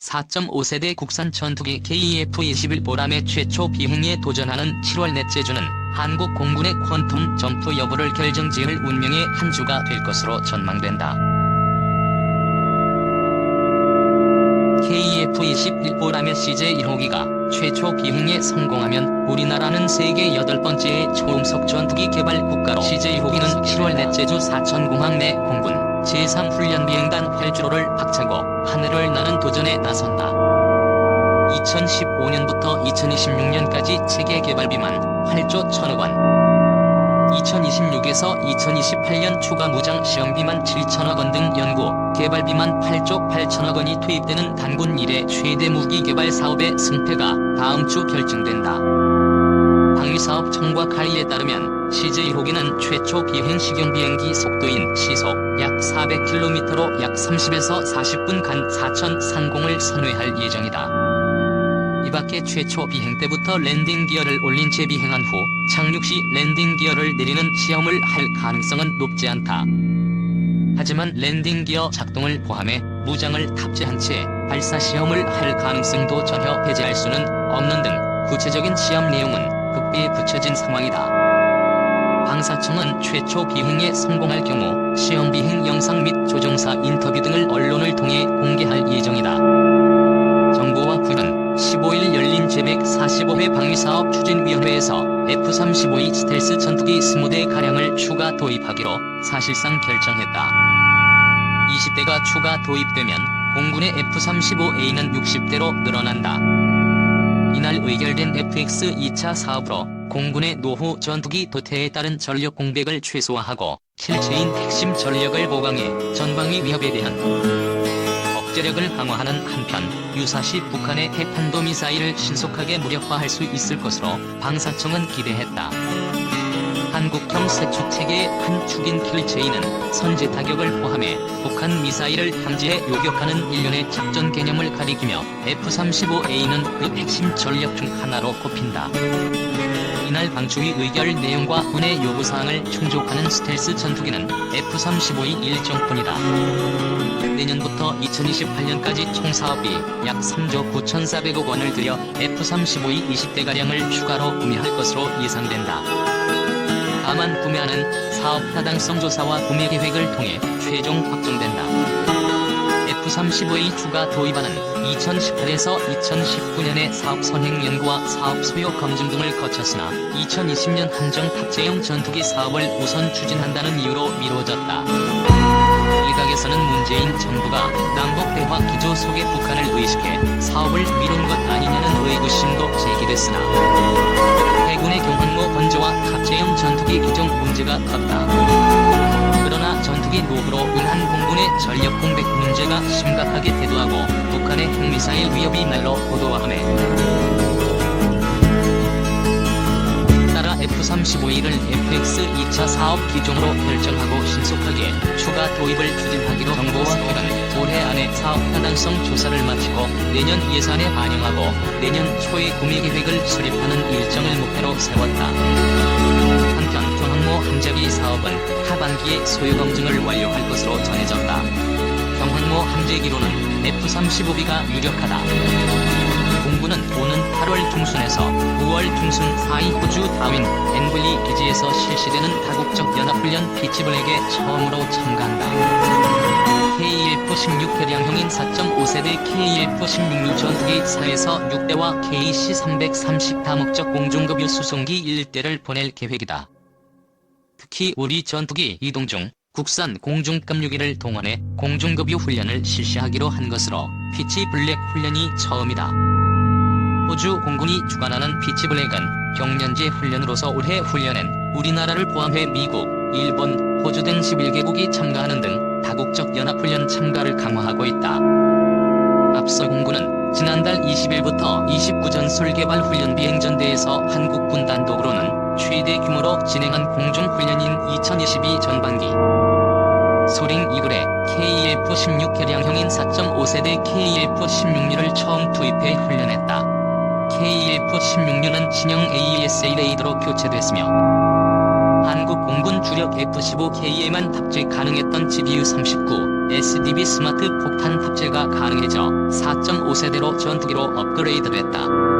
4.5세대 국산 전투기 KF-21 보람의 최초 비행에 도전하는 7월 넷째 주는 한국 공군의 퀀텀 점프 여부를 결정지을 운명의 한 주가 될 것으로 전망된다. KF-21 보람의 CJ-1호기가 최초 비행에 성공하면 우리나라는 세계 여덟 번째의 초음속 전투기 개발 국가로 CJ-1호기는 7월 넷째 주 사천공항 내 공군 제3훈련비행단 활주로를 박차고 도전에 나선다. 2015년부터 2026년까지 체계 개발비만 8조 1천억 원. 2026에서 2028년 추가 무장 시험비만 7천억 원 등 연구, 개발비만 8조 8천억 원이 투입되는 단군 이래 최대 무기 개발 사업의 승패가 다음 주 결정된다. 방위사업 청과 카이에 따르면 CJ 호기는 최초 비행 식용 비행기 속도인 시속 약 400km로 약 30에서 40분 간 4천 상공을 선회할 예정이다. 이 밖에 최초 비행 때부터 랜딩 기어를 올린 채 비행한 후 착륙 시 랜딩 기어를 내리는 시험을 할 가능성은 높지 않다. 하지만 랜딩 기어 작동을 포함해 무장을 탑재한 채 발사 시험을 할 가능성도 전혀 배제할 수는 없는 등 구체적인 시험 내용은 극비에 붙여진 상황이다. 방사청은 최초 비행에 성공할 경우 시험 비행 영상 및 조종사 인터뷰 등을 언론을 통해 공개할 예정이다. 정부와 군은 15일 열린 제145회 방위사업 추진위원회에서 F-35E 스텔스 전투기 20대 가량을 추가 도입하기로 사실상 결정했다. 20대가 추가 도입되면 공군의 F-35A는 60대로 늘어난다. 이날 의결된 FX 2차 사업으로 공군의 노후 전투기 도태에 따른 전력 공백을 최소화하고 실체인 핵심 전력을 보강해 전방위 위협에 대한 억제력을 강화하는 한편 유사시 북한의 핵탄도 미사일을 신속하게 무력화할 수 있을 것으로 방사청은 기대했다. 한국형 세축 체계의 한 축인 킬체인은 선제 타격을 포함해 북한 미사일을 탐지해 요격하는 일련의 작전 개념을 가리키며 F-35A는 그 핵심 전력 중 하나로 꼽힌다. 이날 방추위 의결 내용과 군의 요구사항을 충족하는 스텔스 전투기는 F-35E 일정뿐이다. 내년부터 2028년까지 총 사업비 약 3조 9,400억 원을 들여 F-35E 20대가량을 추가로 구매할 것으로 예상된다. 다만 구매하는 사업 타당성 조사와 구매 계획을 통해 최종 확정된다. F-35E 추가 도입안은 2018에서 2019년에 사업 선행 연구와 사업 소요 검증 등을 거쳤으나 2020년 한정 탑재형 전투기 사업을 우선 추진한다는 이유로 미뤄졌다. 일각에서는 문재인 정부가 남북 대화 기조 속에 북한을 의식해 사업을 미룬 것 아니냐는 의구심도 제기됐으나 해군의 경항모 건조와 탑재형 전투기 기종 문제가 컸다. 그러나 전투기 노후로 인한 공군의 전력 공백 문제가 심각하게 대두하고 북한의 핵미사일 위협이 날로 고도화함에 3월 15일을 FX 2차 사업 기종으로 결정하고 신속하게 추가 도입을 추진하기로 정부와 해관 올해 안에 사업 타당성 조사를 마치고 내년 예산에 반영하고 내년 초에 구매계획을 수립하는 일정을 목표로 세웠다. 한편 경항모 함재기 사업은 하반기에 소유 검증을 완료할 것으로 전해졌다. 경항모 함재기로는 F-35B가 유력하다. 공군은 오는 8월 중순에서 9월 중순 사이 호주 다윈 앵블리 기지에서 실시되는 다국적 연합훈련 피치블랙에 처음으로 참가한다. KF-16 개량형인 4.5세대 KF-16 전투기 4에서 6대와 KC-330 다목적 공중급유 수송기 1대를 보낼 계획이다. 특히 우리 전투기 이동 중 국산 공중급유기를 동원해 공중급유 훈련을 실시하기로 한 것으로 피치 블랙 훈련이 처음이다. 호주 공군이 주관하는 피치블랙은 경년제 훈련으로서 올해 훈련엔 우리나라를 포함해 미국, 일본, 호주 등 11개국이 참가하는 등 다국적 연합훈련 참가를 강화하고 있다. 앞서 공군은 지난달 20일부터 29전술 개발 훈련 비행전대에서 한국군 단독으로는 최대 규모로 진행한 공중훈련인 2022 전반기 소링 이글의 KF-16 개량형인 4.5세대 KF-16류를 처음 투입해 훈련했다. KF-16류는 신형 AESA 레이더로 교체됐으며 한국 공군 주력 F-15K에만 탑재 가능했던 GBU-39, SDB 스마트 폭탄 탑재가 가능해져 4.5세대로 전투기로 업그레이드됐다.